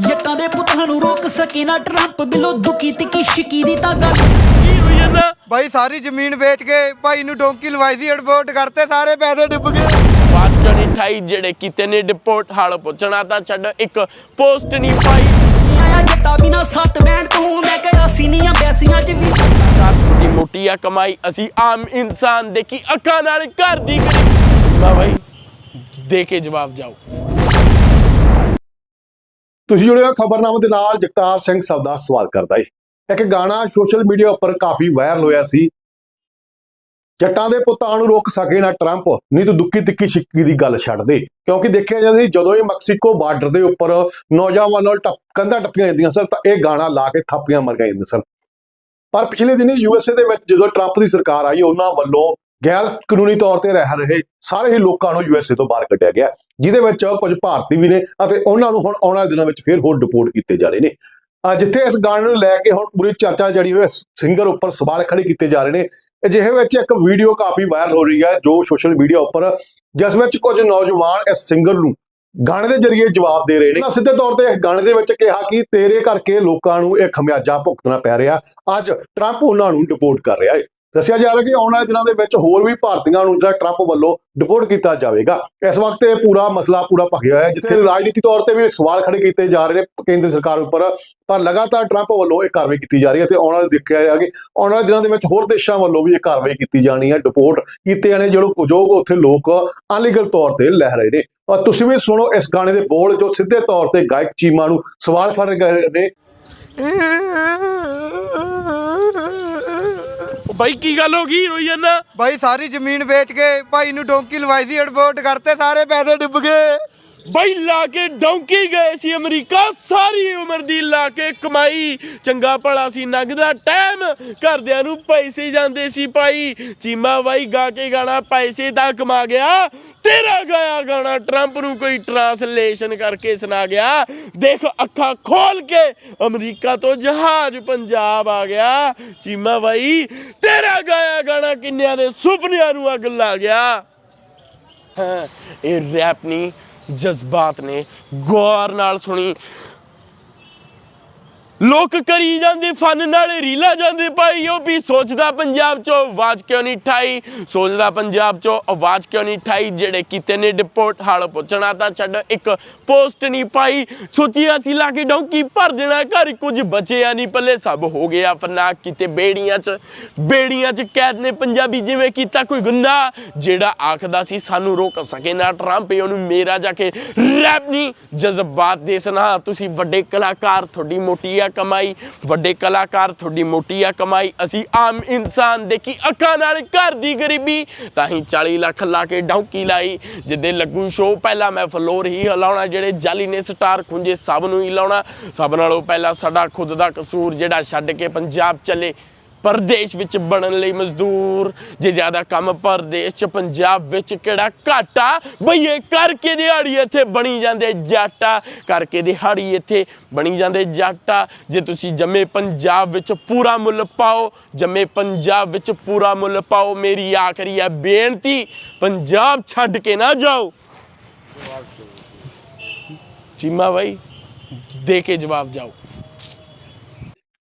ਜੱਟਾਂ ਦੇ ਪੁੱਤਾਂ ਨੂੰ ਰੋਕ ਸਕੇ ਨਾ ਟਰੰਪ ਬਿਲੋ ਦੁਖੀ ਤਿੱਕੀ ਸ਼ਿਕੀ ਦੀ ਤਾਂ ਗੱਲ ਕੀ ਹੋਈ ਜਾਂਦਾ? ਬਾਈ ਸਾਰੀ ਜ਼ਮੀਨ ਵੇਚ ਕੇ ਭਾਈ ਨੂੰ ਡੋਂਕੀ ਲਵਾਈ ਸੀ ਐਡਵੋਰਟ ਕਰਤੇ ਸਾਰੇ ਪੈਸੇ ਡੁੱਬ ਗਏ। ਨਹੀਂ ਠਾਈ ਜਿਹੜੇ ਕੀਤੇ ਨੇ ਡਿਪੋਰਟ ਹਾਲ ਪੁੱਛਣਾ ਤਾਂ ਛੱਡ ਇੱਕ ਪੋਸਟ ਨਹੀਂ ਪਾਈ। ਆਇਆ ਜੱਟਾ ਬਿਨਾ ਸੱਤ ਬੈਂਡ ਤੋਂ ਮੈਂ ਕਿਹਾ ਸੀਨੀਆਂ ਬੈਸੀਆਂ ਚ ਵੀ। ਦੀ ਮੋਟੀ ਆ ਕਮਾਈ ਅਸੀਂ ਆਮ ਇਨਸਾਨ ਦੇਖੀ ਅੱਖਾਂ ਨਾਲ ਘਰ ਦੀ ਗਰੀਬ ਮੈਂ ਬਾਈ ਦੇ ਕੇ ਜਵਾਬ ਜਾਓ। ਤੁਸੀਂ ਜੁੜੇ ਹੋ ਖਬਰਨਾਮਾ ਦੇ ਨਾਲ ਜਗਤਾਰ ਸਿੰਘ ਸਭ ਦਾ ਸਵਾਗਤ ਕਰਦਾ ਏ ਇੱਕ ਗਾਣਾ ਸੋਸ਼ਲ ਮੀਡੀਆ ਉੱਪਰ ਕਾਫੀ ਵਾਇਰਲ ਹੋਇਆ ਸੀ। ਜੱਟਾਂ ਦੇ ਪੁੱਤਾਂ ਨੂੰ ਰੋਕ ਸਕੇ ਨਾ ਟਰੰਪ, ਨਹੀਂ ਤਾਂ ਦੁੱਕੀ ਤਿੱਕੀ ਛਿੱਕੀ ਦੀ ਗੱਲ ਛੱਡ ਦੇ। ਕਿਉਂਕਿ ਦੇਖਿਆ ਜਾਂਦਾ ਸੀ, ਜਦੋਂ ਹੀ ਮੈਕਸੀਕੋ ਬਾਰਡਰ ਦੇ ਉੱਪਰ ਨੌਜਵਾਨਾਂ ਨਾਲ ਟੱਪ, ਕੰਧਾਂ ਟੱਪੀਆਂ ਜਾਂਦੀਆਂ ਸਨ, ਤਾਂ ਇਹ ਗਾਣਾ ਲਾ ਕੇ ਥਾਪੀਆਂ ਮਰ ਜਾਂਦੇ ਸਨ। ਪਰ ਪਿਛਲੇ ਦਿਨੀ ਯੂਐਸਏ ਦੇ ਵਿੱਚ ਜਦੋਂ ਟਰੰਪ ਦੀ ਸਰਕਾਰ ਆਈ, ਉਹਨਾਂ ਵੱਲੋਂ ਗੈਰ ਕਾਨੂੰਨੀ ਤੌਰ ਤੇ ਰਹਿ ਰਹੇ ਸਾਰੇ ਹੀ ਲੋਕਾਂ ਨੂੰ ਯੂਐਸਏ ਤੋਂ ਬਾਹਰ ਕੱਢਿਆ ਗਿਆ, ਜਿਹਦੇ ਵਿੱਚ ਕੁਝ ਭਾਰਤੀ ਵੀ ਨੇ ਅਤੇ ਉਹਨਾਂ ਨੂੰ ਹੁਣ ਆਉਣ ਵਾਲੇ ਦਿਨਾਂ ਵਿੱਚ ਫਿਰ ਹੋਰ ਡਿਪੋਰਟ ਕੀਤੇ ਜਾ ਰਹੇ ਨੇ। ਜਿੱਥੇ ਇਸ ਗਾਣੇ ਨੂੰ ਲੈ ਕੇ ਹੁਣ ਪੂਰੀ ਚਰਚਾ ਜੜੀ ਹੋਈ ਹੈ ਸਿੰਗਰ ਉੱਪਰ ਸਵਾਲ ਖੜੇ ਕੀਤੇ ਜਾ ਰਹੇ ਨੇ, ਅਜਿਹੇ ਵਿੱਚ ਇੱਕ ਵੀਡੀਓ ਕਾਫੀ ਵਾਇਰਲ ਹੋ ਰਹੀ ਹੈ ਜੋ ਸੋਸ਼ਲ ਮੀਡੀਆ ਉੱਪਰ, ਜਿਸ ਵਿੱਚ ਕੁਝ ਨੌਜਵਾਨ ਇਸ ਸਿੰਗਰ ਨੂੰ ਗਾਣੇ ਦੇ ਜ਼ਰੀਏ ਜਵਾਬ ਦੇ ਰਹੇ ਨੇ। ਉਹਨਾਂ ਸਿੱਧੇ ਤੌਰ ਤੇ ਇਸ ਗਾਣੇ ਦੇ ਵਿੱਚ ਕਿਹਾ ਕਿ ਤੇਰੇ ਕਰਕੇ ਲੋਕਾਂ ਨੂੰ ਇਹ ਖਮਿਆਜਾ ਭੁਗਤਣਾ ਪੈ ਰਿਹਾ, ਅੱਜ ਟਰੰਪ ਉਹਨਾਂ ਨੂੰ ਡਿਪੋਰਟ ਕਰ ਰਿਹਾ ਹੈ ਦੱਸਿਆ ਜਾ ਰਿਹਾ ਕਿ ਆਉਣ ਵਾਲੇ ਦਿਨਾਂ ਦੇ ਵਿੱਚ ਹੋਰ ਵੀ ਭਾਰਤੀਆਂ ਨੂੰ ਜਿਹੜਾ ਟਰੰਪ ਵੱਲੋਂ ਡਿਪੋਰਟ ਕੀਤਾ ਜਾਵੇਗਾ ਇਸ ਵਕਤ ਇਹ ਪੂਰਾ ਮਸਲਾ ਪੂਰਾ ਭਖਿਆ ਹੋਇਆ ਹੈ ਜਿੱਥੇ ਰਾਜਨੀਤੀ ਤੌਰ ਤੇ ਵੀ ਸਵਾਲ ਖੜੇ ਕੀਤੇ ਜਾ ਰਹੇ ਨੇ ਕੇਂਦਰ ਸਰਕਾਰ ਉੱਪਰ ਪਰ ਲਗਾਤਾਰ ਟਰੰਪ ਵੱਲੋਂ ਇਹ ਕਾਰਵਾਈ ਕੀਤੀ ਜਾ ਰਹੀ ਹੈ ਤੇ ਆਉਣ ਵਾਲੇ ਦੇਖਿਆ ਜਾ ਕਿ ਆਉਣ ਵਾਲੇ ਦਿਨਾਂ ਦੇ ਵਿੱਚ ਹੋਰ ਦੇਸ਼ਾਂ ਵੱਲੋਂ ਵੀ ਇਹ ਕਾਰਵਾਈ ਕੀਤੀ ਜਾਣੀ ਹੈ ਡਿਪੋਰਟ ਕੀਤੇ ਜਾਣੇ ਜਿਹੜੇ ਜੋ ਉੱਥੇ ਲੋਕ ਅਨਲੀਗਲ ਤੌਰ ਤੇ ਲੈ ਰਹੇ ਨੇ ਔਰ ਤੁਸੀਂ ਵੀ ਸੁਣੋ ਇਸ ਗਾਣੇ ਦੇ ਬੋਲ ਜੋ ਸਿੱਧੇ ਤੌਰ ਤੇ ਗਾਇਕ ਚੀਮਾ ਨੂੰ ਸਵਾਲ ਖੜੇ ਗਏ ਨੇ ਉਹ ਬਾਈ, ਕੀ ਗੱਲ ਹੋ ਗਈ? ਰੋਈ ਜਾਂਦਾ। ਬਾਈ, ਸਾਰੀ ਜ਼ਮੀਨ ਵੇਚ ਕੇ ਭਾਈ ਨੂੰ ਡੋਂਕੀ ਲਵਾਈ ਸੀ ਐਡਵੋਰਟ ਕਰਤੇ, ਸਾਰੇ ਪੈਸੇ ਡੁੱਬ ਗਏ। ਬਾਈ ਲਾ ਕੇ ਡੌਂਕੀ ਗਏ ਸੀ ਅਮਰੀਕਾ, ਸਾਰੀ ਉਮਰ ਦੀ ਲਾ ਕੇ ਕਮਾਈ। ਚੰਗਾ ਭਲਾ ਸੀ, ਨਗਦਾ ਟਾਈਮ ਘਰਦਿਆਂ ਨੂੰ ਪੈਸੇ ਜਾਂਦੇ ਸੀ ਭਾਈ। ਚੀਮਾ ਬਾਈ ਗਾ ਕੇ ਗਾਣਾ ਪੈਸੇ ਤਾਂ ਕਮਾ ਗਿਆ। ਤੇਰਾ ਗਾਇਆ ਗਾਣਾ ਟਰੰਪ ਨੂੰ ਕੋਈ ਟਰਾਂਸਲੇਸ਼ਨ ਕਰਕੇ ਸੁਣਾ ਗਿਆ। ਦੇਖ ਅੱਖਾਂ ਖੋਲ ਕੇ ਅਮਰੀਕਾ ਤੋਂ ਜਹਾਜ਼ ਪੰਜਾਬ ਆ ਗਿਆ। ਚੀਮਾ ਬਾਈ, ਤੇਰਾ ਗਾਇਆ ਗਾਣਾ ਕਿੰਨਿਆਂ ਦੇ ਸੁਪਨਿਆਂ ਨੂੰ ਅੱਗ ਲਾ ਗਿਆ। ਹਾਂ, ਇਹ ਰੈਪ ਨਹੀਂ ਜਜ਼ਬਾਤ ਨੇ ਗੌਰ ਨਾਲ ਸੁਣੀ। ਲੋਕ ਕਰੀ ਜਾਂਦੇ ਫਨ ਨਾਲ, ਰੀਲਾ ਜਾਂਦੇ ਭਾਈ, ਉਹ ਵੀ ਸੋਚਦਾ ਪੰਜਾਬ ਚੋਂ ਆਵਾਜ਼ ਕਿਉਂ ਨਹੀਂ ਠਾਈ? ਸੋਚਦਾ ਪੰਜਾਬ ਚੋਂ ਆਵਾਜ਼ ਕਿਉਂ ਨਹੀਂ ਠਾਈ? ਜਿਹੜੇ ਕੀਤੇ ਨੇ ਡਿਪੋਰਟ, ਹਾਲ ਪੁੱਛਣਾ ਤਾਂ ਛੱਡ, ਇੱਕ ਪੋਸਟ ਨਹੀਂ ਪਾਈ। ਸੋਚੀ ਅਸੀਂ ਲਾ ਕੇ ਡੌਂਕੀ ਭਰ ਦੇਣਾ ਘਰ, ਕੁਝ ਬਚਿਆ ਨਹੀਂ ਪੱਲੇ, ਸਭ ਹੋ ਗਿਆ ਫਨਾ ਕਿਤੇ ਬੇੜੀਆਂ 'ਚ। ਬੇੜੀਆਂ 'ਚ ਕੈਦ ਨੇ ਪੰਜਾਬੀ, ਜਿਵੇਂ ਕੀਤਾ ਕੋਈ ਗੁੰਡਾ। ਜਿਹੜਾ ਆਖਦਾ ਸੀ, ਸਾਨੂੰ ਰੋਕ ਸਕੇ ਨਾ ਟਰੰਪ ਉਹਨੂੰ ਮੇਰਾ ਜਾ ਕੇ ਰੈਪ ਨਹੀਂ, ਜਜ਼ਬਾਤ ਦੇ ਸੁਣਾ ਤੁਸੀਂ ਵੱਡੇ ਕਲਾਕਾਰ, ਤੁਹਾਡੀ ਮੋਟੀ ਆ ਕਮਾਈ, ਵੱਡੇ ਕਲਾਕਾਰ, ਤੁਹਾਡੀ ਮੋਟੀ ਆ ਕਮਾਈ, ਅਸੀਂ ਆਮ ਇਨਸਾਨ ਦੇਖੀ ਅੱਖਾਂ ਨਾਲ ਘਰ ਦੀ ਗਰੀਬੀ, ਤਾਂ ਹੀ 40 ਲੱਖ ਲਾ ਕੇ ਡੌਂਕੀ ਲਾਈ, ਜਿੱਦੇ ਲੱਗੂ ਸ਼ੋਅ ਪਹਿਲਾਂ ਮੈਂ ਫਲੋਰ ਹੀ ਹਲਾਉਣਾ, ਜਿਹੜੇ ਜਾਲੀ ਨੇ ਸਟਾਰ ਖੁੰਝੇ ਸਭ ਨੂੰ ਹੀ ਲਾਉਣਾ, ਸਭ ਨਾਲੋਂ ਪਹਿਲਾਂ ਸਾਡਾ ਖੁਦ ਦਾ ਕਸੂਰ ਜਿਹੜਾ ਛੱਡ ਕੇ ਪੰਜਾਬ ਚੱਲੇ। ਪਰਦੇਸ਼ ਵਿੱਚ ਬਣਨ ਲਈ ਮਜ਼ਦੂਰ। ਜੇ ਜ਼ਿਆਦਾ ਕੰਮ ਪਰਦੇਸ਼ ਚ, ਪੰਜਾਬ ਵਿੱਚ ਕਿਹੜਾ ਘਾਟਾ? ਬਈਏ ਕਰਕੇ ਦਿਹਾੜੀ ਇੱਥੇ ਬਣੀ ਜਾਂਦੇ ਜਾਟਾ, ਕਰਕੇ ਦਿਹਾੜੀ ਇੱਥੇ ਬਣੀ ਜਾਂਦੇ ਜਾਟਾ। ਜੇ ਤੁਸੀਂ ਜੰਮੇ ਪੰਜਾਬ ਵਿੱਚ ਪੂਰਾ ਮੁੱਲ ਪਾਓ, ਜੰਮੇ ਪੰਜਾਬ ਵਿੱਚ ਪੂਰਾ ਮੁੱਲ ਪਾਓ, ਮੇਰੀ ਆਖਰੀ ਹੈ ਬੇਨਤੀ, ਪੰਜਾਬ ਛੱਡ ਕੇ ਨਾ ਜਾਓ। ਚੀਮਾ ਬਾਈ, ਦੇ ਕੇ ਜਵਾਬ ਜਾਓ।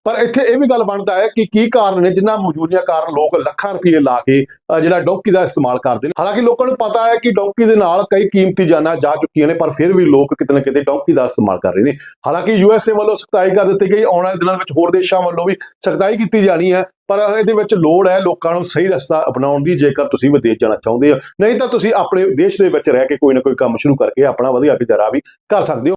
ਪਰ ਇੱਥੇ ਇਹ ਵੀ ਗੱਲ ਬਣਦਾ ਹੈ ਕਿ ਕੀ ਕਾਰਨ ਨੇ ਜਿਨ੍ਹਾਂ ਮੌਜੂਦੀਆਂ ਕਾਰਨ ਲੋਕ ਲੱਖਾਂ ਰੁਪਏ ਲਾ ਕੇ ਜਿਹੜਾ ਡੌਂਕੀ ਦਾ ਇਸਤੇਮਾਲ ਕਰਦੇ ਨੇ। ਹਾਲਾਂਕਿ ਲੋਕਾਂ ਨੂੰ ਪਤਾ ਹੈ ਕਿ ਡੌਂਕੀ ਦੇ ਨਾਲ ਕਈ ਕੀਮਤੀ ਜਾਨਾਂ ਜਾ ਚੁੱਕੀਆਂ ਨੇ, ਪਰ ਫਿਰ ਵੀ ਲੋਕ ਕਿਤੇ ਨਾ ਕਿਤੇ ਡੌਂਕੀ ਦਾ ਇਸਤੇਮਾਲ ਕਰ ਰਹੇ ਨੇ। ਹਾਲਾਂਕਿ ਯੂਐਸਏ ਵੱਲੋਂ ਸਖਤਾਈ ਕਰ ਦਿੱਤੀ ਗਈ, ਆਉਣ ਵਾਲੇ ਦਿਨਾਂ ਵਿੱਚ ਹੋਰ ਦੇਸ਼ਾਂ ਵੱਲੋਂ ਵੀ ਸਖਤਾਈ ਕੀਤੀ ਜਾਣੀ ਹੈ, ਪਰ ਇਹਦੇ ਵਿੱਚ ਲੋੜ ਹੈ ਲੋਕਾਂ ਨੂੰ ਸਹੀ ਰਸਤਾ ਅਪਣਾਉਣ ਦੀ, ਜੇਕਰ ਤੁਸੀਂ ਵਿਦੇਸ਼ ਜਾਣਾ ਚਾਹੁੰਦੇ ਹੋ। ਨਹੀਂ ਤਾਂ ਤੁਸੀਂ ਆਪਣੇ ਦੇਸ਼ ਦੇ ਵਿੱਚ ਰਹਿ ਕੇ ਕੋਈ ਨਾ ਕੋਈ ਕੰਮ ਸ਼ੁਰੂ ਕਰਕੇ ਆਪਣਾ ਵਧੀਆ ਗੁਜ਼ਾਰਾ ਵੀ ਕਰ ਸਕਦੇ ਹੋ।